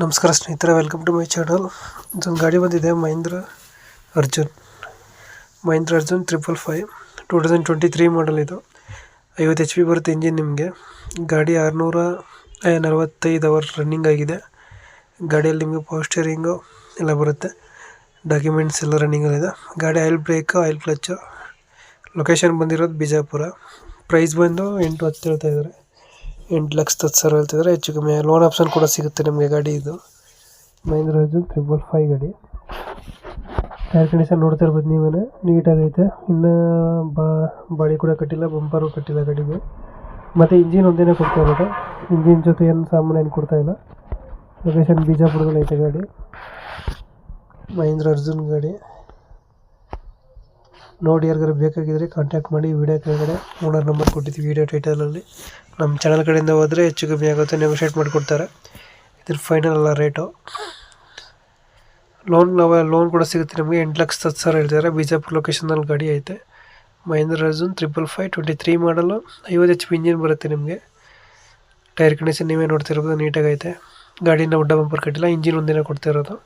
ನಮಸ್ಕಾರ ಸ್ನೇಹಿತರೆ welcome to my channel ಇದೊಂದು ಗಾಡಿ ಬಂದಿದೆ, Mahindra Arjun. Mahindra Arjun triple five two thousand twenty three model ಇದು. ಐವತ್ತು ಎಚ್ ಪಿ ಬರುತ್ತೆ ಇಂಜಿನ್ ನಿಮಗೆ. ಗಾಡಿ ಆರುನೂರ ನಲವತ್ತೈದು ಅವರ್ ರನ್ನಿಂಗ್ ಆಗಿದೆ. ಗಾಡಿಯಲ್ಲಿ ನಿಮಗೆ ಪೋಸ್ಟರಿಂಗು ಸ್ಟೇರಿಂಗು ಎಲ್ಲ ಬರುತ್ತೆ. ಡಾಕ್ಯುಮೆಂಟ್ಸ್ ಎಲ್ಲ ರನ್ನಿಂಗಲ್ಲಿದೆ ಗಾಡಿ oil brake oil clutch location ಬಂದಿರೋದು ಬಿಜಾಪುರ. ಪ್ರೈಸ್ ಬಂದು ಎಂಟು ಹತ್ತು ಹೇಳ್ತಾ ಇದ್ದಾರೆ. ಎಂಟು ಲಕ್ಷದ ಹತ್ತು ಸಾವಿರ ಹೇಳ್ತಿದ್ದಾರೆ ಹೆಚ್ಚು ಕಮ್ಮಿ ಲೋನ್ ಆಪ್ಷನ್ ಕೂಡ ಸಿಗುತ್ತೆ ನಿಮಗೆ ಗಾಡಿ ಇದು. ಮಹೇಂದ್ರ ಅರ್ಜುನ್ ತ್ರಿಬಲ್ ಫೈವ್ ಗಾಡಿ. ಟೈರ್ ಕಂಡೀಷನ್ ನೋಡ್ತಾ ಇರ್ಬೋದು ನೀವೇ ನೀಟಾಗೈತೆ. ಇನ್ನೂ ಬಾ, ಬಾಡಿ ಕೂಡ ಕಟ್ಟಿಲ್ಲ ಬಂಪರು ಕಟ್ಟಿಲ್ಲ ಗಾಡಿಗೆ. ಮತ್ತು ಇಂಜಿನ್ ಒಂದೇನೇ ಕೊಡ್ತಾ ಇರೋದು. ಇಂಜಿನ್ ಜೊತೆ ಏನು ಸಾಮಾನು ಏನು ಕೊಡ್ತಾ ಇಲ್ಲ. ಲೊಕೇಶನ್ ಬಿಜಾಪುರದಲ್ಲಿ ಐತೆ ಗಾಡಿ. ಮಹೇಂದ್ರ ಅರ್ಜುನ್ ಗಾಡಿ. ನೋಡಿ ಯಾರಿಗಾರು ಬೇಕಾಗಿದ್ದರೆ ಕಾಂಟ್ಯಾಕ್ಟ್ ಮಾಡಿ ವಿಡಿಯೋ ಕೆಳಗಡೆ ಓನರ್ ನಂಬರ್ ಕೊಟ್ಟಿದ್ದೀವಿ ವಿಡಿಯೋ ಟೈಟಲಲ್ಲಿ ನಮ್ಮ ಚಾನಲ್ ಕಡೆಯಿಂದ ಹೋದರೆ ಹೆಚ್ಚು ಕಮ್ಮಿ ಆಗುತ್ತೆ ನೆಗೋಷಿಯೇಟ್ ಮಾಡಿಕೊಡ್ತಾರೆ. ಇದ್ರ ಫೈನಲ್ ಅಲ್ಲ ರೇಟು ಲೋನ್ ನಾವು ಲೋನ್ ಕೂಡ ಸಿಗುತ್ತೆ ನಿಮಗೆ. ಎಂಟು ಲಕ್ಷ ಹತ್ತು ಸಾವಿರ ಹೇಳ್ತಾರೆ ಬಿಜಾಪುರ ಲೊಕೇಶನಲ್ಲಿ ಗಾಡಿ ಐತೆ. Mahindra Arjun triple five twenty three model ಐವತ್ತು ಎಚ್ ಪಿ ಇಂಜಿನ್ ಬರುತ್ತೆ ನಿಮಗೆ. ಟೈರ್ ಕಂಡೀಷನ್ ನೀವೇ ನೋಡ್ತಿರ್ಬೋದು, ನೀಟಾಗೈತೆ. ಗಾಡಿನ ಉಡ್ಡ ಬಂಪರ್ ಕಟ್ಟಿಲ್ಲ ಇಂಜಿನ್ ಒಂದಿನ ಕೊಡ್ತಾ ಇರೋದು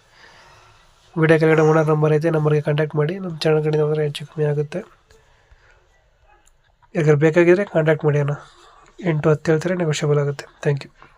ವಿಡಿಯೋ ಕೆಳಗಡೆ ಓನರ್ ನಂಬರ್ ಐತೆ ನಂಬರ್ಗೆ ಕಾಂಟ್ಯಾಕ್ಟ್ ಮಾಡಿ. ನಮ್ಮ ಚಾನಲ್ ಕಡೆ ಹೋದರೆ ಹೆಚ್ಚು ಕಮ್ಮಿ ಆಗುತ್ತೆ. ಯಾಕಂದ್ರೆ ಬೇಕಾಗಿದ್ದರೆ ಕಾಂಟ್ಯಾಕ್ಟ್ ಮಾಡಿ ಅಣ್ಣ. ಎಂಟು ಹತ್ತು ಹೇಳ್ತಾರೆ ನೆಗೋಷಿಯಬಲ್ ಆಗುತ್ತೆ. Thank you